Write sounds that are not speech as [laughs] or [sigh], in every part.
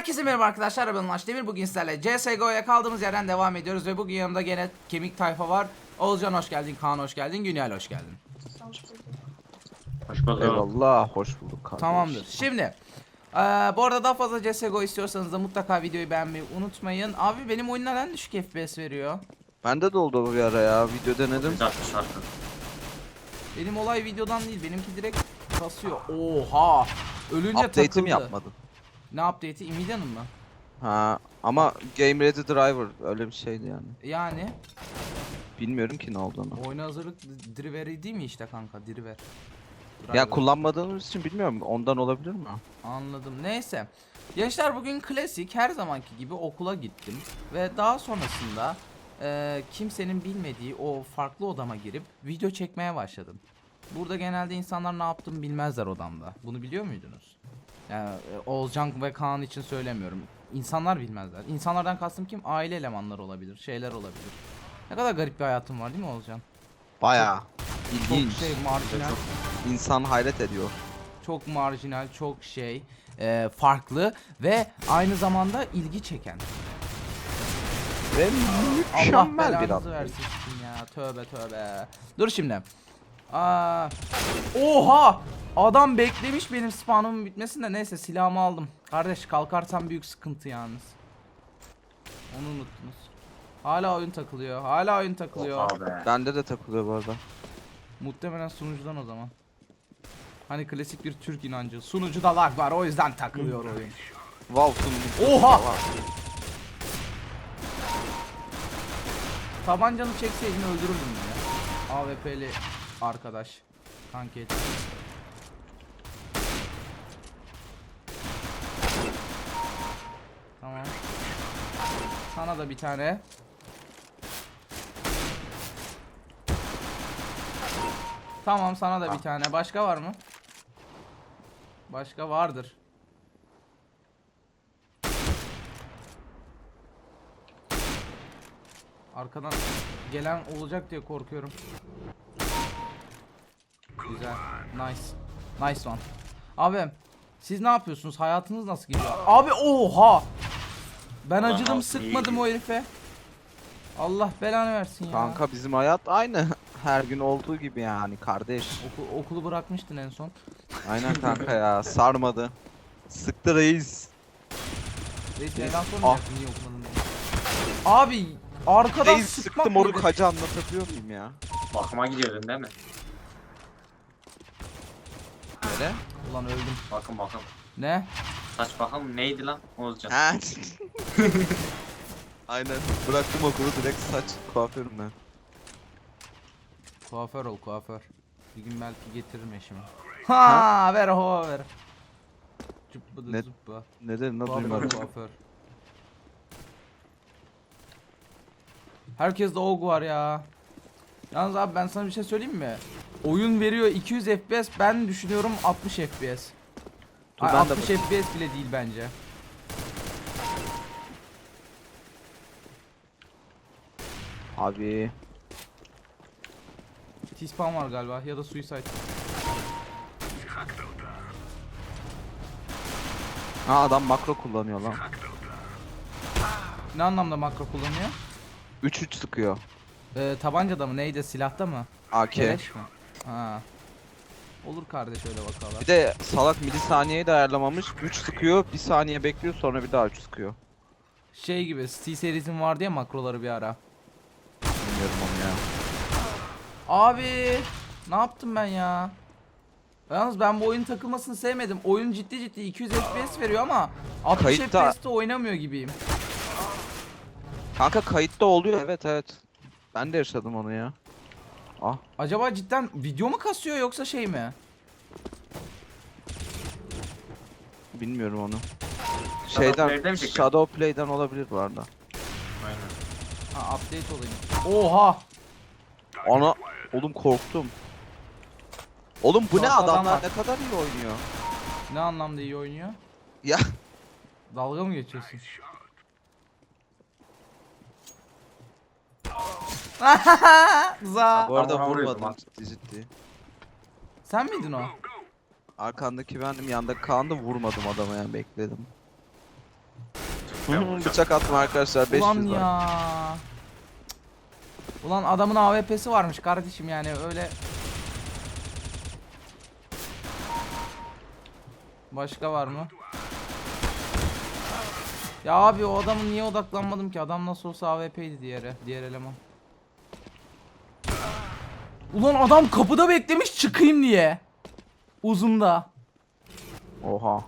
Herkese merhaba arkadaşlar ben Ulaş Demir bugün sizlerle CSGO'ya kaldığımız yerden devam ediyoruz ve bugün yanımda gene kemik tayfa var Oğuzcan hoş geldin, Kaan hoş geldin, Günyal hoş geldin Hoş bulduk. Eyvallah, hoş bulduk kardeş. Tamamdır şimdi eee, Bu arada daha fazla CSGO istiyorsanız da mutlaka videoyu beğenmeyi unutmayın Abi benim oyun neden düşük FPS veriyor? Bende de oldu bu bir ara ya, video denedim. 160 şarkı. Benim olay videodan değil benimki direkt kasıyor Oha Ölünce Update'im takıldı yapmadım. Ne update'i? Nvidia'nın mı? Ha, ama Game Ready Driver öyle bir şeydi yani. Yani Bilmiyorum ki ne olduğunu. oyuna hazırlık driveri değil mi işte kanka driver Ya Driver. kullanmadığımız için bilmiyorum, ondan olabilir mi? Anladım. Neyse. Gençler bugün klasik her zamanki gibi okula gittim ve daha sonrasında eee, kimsenin bilmediği o farklı odama girip video çekmeye başladım. Burada genelde insanlar ne yaptığımı bilmezler odamda. Bunu biliyor muydunuz? Yani e, Oğuzcan ve Kaan için söylemiyorum. İnsanlar bilmezler. İnsanlardan kastım kim? Aile elemanları olabilir, şeyler olabilir. Ne kadar garip bir hayatım var değil mi Oğuzcan? Çok ilginç. şey marjinal. İnsan hayret ediyor. çok marjinal, çok şey, e, farklı ve aynı zamanda ilgi çeken. Ve mükemmel bir belanızı ad. versin ya. Tövbe tövbe. Dur şimdi. Aa, oha! Adam beklemiş benim spawnımın bitmesini de neyse silahımı aldım. Kardeş kalkarsam büyük sıkıntı yalnız. Onu unuttunuz. Hala oyun takılıyor. Hala oyun takılıyor. Be. Bende de takılıyor bu arada. Muhtemelen sunucudan o zaman. Hani klasik bir Türk inancı. Sunucuda lag var o yüzden takılıyor oyun. Valve sunucu. Oha! Tabancanı çekseydin öldürürdüm ya. AWP'li arkadaş. Kanket. Tamam. Sana da bir tane. Tamam sana da bir tane. Başka var mı? Başka vardır. Arkadan gelen olacak diye korkuyorum. Güzel. Nice. Nice one. Abi siz ne yapıyorsunuz? Hayatınız nasıl gidiyor? Abi oha! Ben Ulan acıdım sıkmadım iyi. o herife. Allah belanı versin ya. Kanka bizim hayat aynı. [laughs] Her gün olduğu gibi yani kardeş. Oku- okulu bırakmıştın en son. Aynen kanka ya, sarmadı. Sıktı reis. Reis neden sormayacaksın niye okumadın diye. Abi arkadan Reis sıkmak sıktı moruk nedir? hacı anlatabiliyor muyum ya? Bakıma gidiyordun değil mi? Nere? Ulan öldüm. Bakım bakım. Ne? Saç bakım neydi lan Oğuzcan? Ha. Aynen. Bıraktım okulu direkt saç kuaförüm ben. Kuaför ol kuaför. Bir gün belki getiririm eşimi. Ha, ver ho ver. Cıppıdı Ne- zıppı. Ne dedin ne Kuaför duymadım. kuaför. Herkes de og var ya. Yalnız abi ben sana bir şey söyleyeyim mi? Oyun veriyor 200 FPS ben düşünüyorum 60 FPS. Dur Ay, ben de 60 FPS bile değil bence. Abi. T-spawn var galiba ya da suicide. Ha adam makro kullanıyor lan. Ne anlamda makro kullanıyor? 3-3 sıkıyor. Ee, tabancada mı neydi silahta mı? AK. Keleş mi? Ha. Olur kardeş öyle bakalım. Bir de salak milisaniyeyi de ayarlamamış. 3 sıkıyor, 1 saniye bekliyor sonra bir daha 3 sıkıyor. Şey gibi C seris'in vardı ya makroları bir ara. Bilmiyorum onu ya. Abi ne yaptım ben ya? Yalnız ben bu oyun takılmasını sevmedim. Oyun ciddi ciddi 200 FPS veriyor ama 60 Kayıtta- FPS'te oynamıyor gibiyim. Kanka kayıtta oluyor evet evet. Ben de yaşadım onu ya. Ah Acaba cidden video mu kasıyor yoksa şey mi? bilmiyorum onu. Şeyden mi çekiyor? Shadowplay'den olabilir bu arada. Aynen. Ha update olayım. Oha! Ana oğlum korktum. Oğlum bu ne Ortadan adamlar ne kadar iyi oynuyor. Ne anlamda iyi oynuyor? Ya Dalga mı geçiyorsun? [laughs] Za. bu arada vurmadım ciddi ciddi. Sen miydin o? Arkandaki bendim yandaki Kaan'da vurmadım adama yani bekledim. Bıçak atma arkadaşlar 500 Ulan var. ya. Ulan adamın AWP'si varmış kardeşim yani öyle. Başka var mı? Ya abi o adamın niye odaklanmadım ki? Adam nasıl olsa AWP'ydi diğeri, diğer eleman. Ulan adam kapıda beklemiş çıkayım diye. Uzunda. Oha.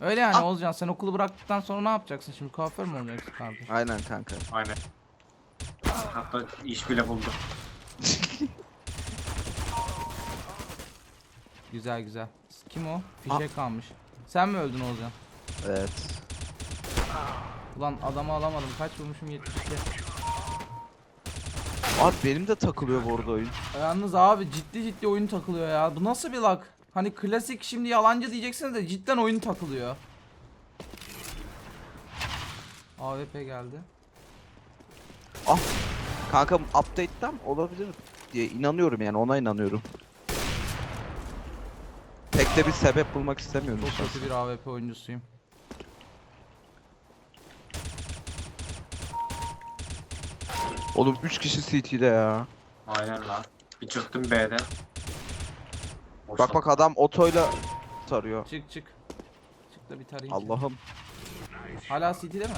Öyle yani Olcan sen okulu bıraktıktan sonra ne yapacaksın şimdi? Kuaför mü olacaksın kardeşim? Aynen kanka. Aynen. Hatta iş bile buldum. [laughs] Güzel güzel. Kim o? Fişek kalmış. Sen mi öldün Olcan? Evet. Ulan adamı alamadım. Kaç vurmuşum 72. Abi benim de takılıyor bu arada oyun. Yalnız abi ciddi ciddi oyun takılıyor ya. Bu nasıl bir lag? Hani klasik şimdi yalancı diyeceksiniz de cidden oyun takılıyor. AWP geldi. Kanka update'ten olabilir diye inanıyorum yani ona inanıyorum. Pek de bir sebep bulmak istemiyorum. Çok kötü bir AWP oyuncusuyum. Oğlum 3 kişi CT'de ya. Aynen lan. Bir çıktım B'den. Boş Bak bak adam otoyla tarıyor. Çık çık. Çık da bir tarayayım. Allah'ım Hala CT'de mi?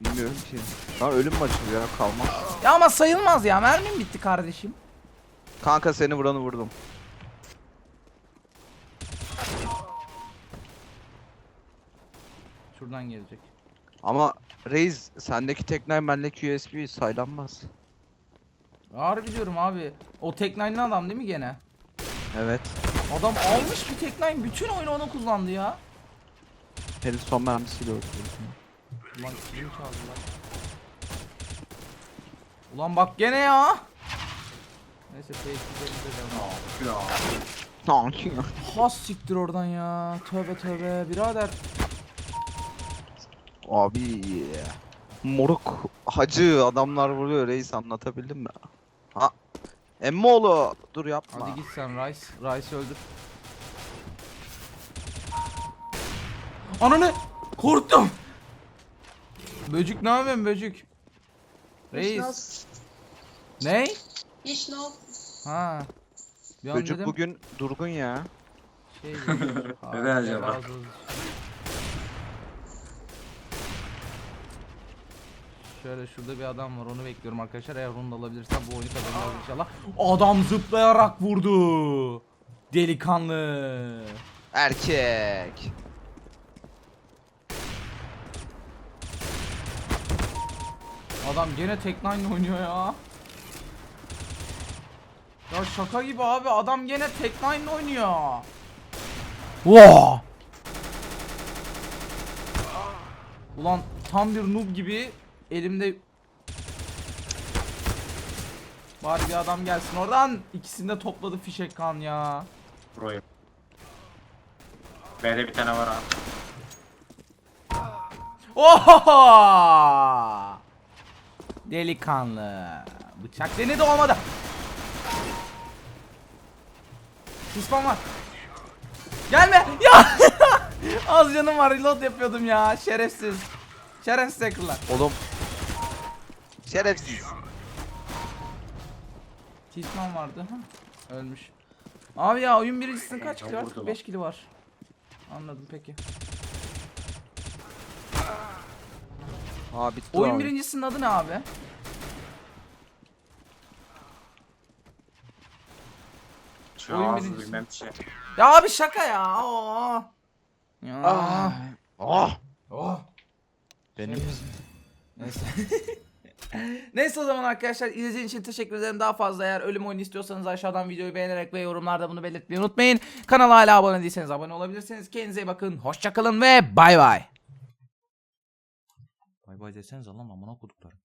bilmiyorum ki. Lan ölüm maçı ya kalmaz. Ya ama sayılmaz ya. Mermim bitti kardeşim. Kanka seni vuranı vurdum. Şuradan gelecek. Ama Reis sendeki teknen bendeki USB saylanmaz. Harbi diyorum abi. O Tek9'lı adam değil mi gene? Evet. Adam almış bir Tek9 bütün oyunu onu kullandı ya. Henüz son mermisiyle öldü. Ulan kim çaldılar? Ulan bak gene ya. Neyse tehlikeli de devam. Ya. Has siktir oradan ya. Tövbe tövbe birader. Abi moruk hacı adamlar vuruyor reis anlatabildim mi? Ha Emmoğlu dur yapma. Hadi git sen Rice. Rice öldür. Ananı korktum. Böcük ne yapıyorsun böcük? Reis. Ne? Ich noch. Ha. Bir an Çocuk dedim, bugün durgun ya. Şey, [laughs] Neden acaba? Şöyle şurada bir adam var onu bekliyorum arkadaşlar eğer onu da alabilirsem bu oyunu kazanacağız inşallah. Adam zıplayarak vurdu. Delikanlı. Erkek. Adam gene Tek9 oynuyor ya. Ya şaka gibi abi adam gene Tek9 oynuyor. Wow. Ulan tam bir noob gibi elimde Bari bir adam gelsin oradan. İkisini de topladı fişek kan ya. Proyum. B'de bir tane var abi. Oha! Delikanlı. Bıçak denedi olmadı. Pispan var. Gelme. [laughs] Ya. Az canım var reload yapıyordum ya. Şerefsiz. Şerefsiz hackerlar. Oğlum. Şerefsiz. Tisman vardı. Ha. Ölmüş. Abi ya oyun birincisinin kaç kili var? vurdu lan. 5 kili var. Anladım peki. Aa bitti Oyun abi. birincisinin adı ne abi? Şu Oyun ağzı birincisi. bilmem şey. Ya abi şaka ya. Aa. Ya. Ah. Oh. Oh. Benim Şey- Neyse. [laughs] Neyse o zaman arkadaşlar izlediğiniz için teşekkür ederim. Daha fazla eğer ölüm oyunu istiyorsanız aşağıdan videoyu beğenerek ve yorumlarda bunu belirtmeyi unutmayın. Kanala hala abone değilseniz abone olabilirsiniz. Kendinize iyi bakın. Hoşçakalın ve bay bay. Bay bay desenize lan amına koduklarım.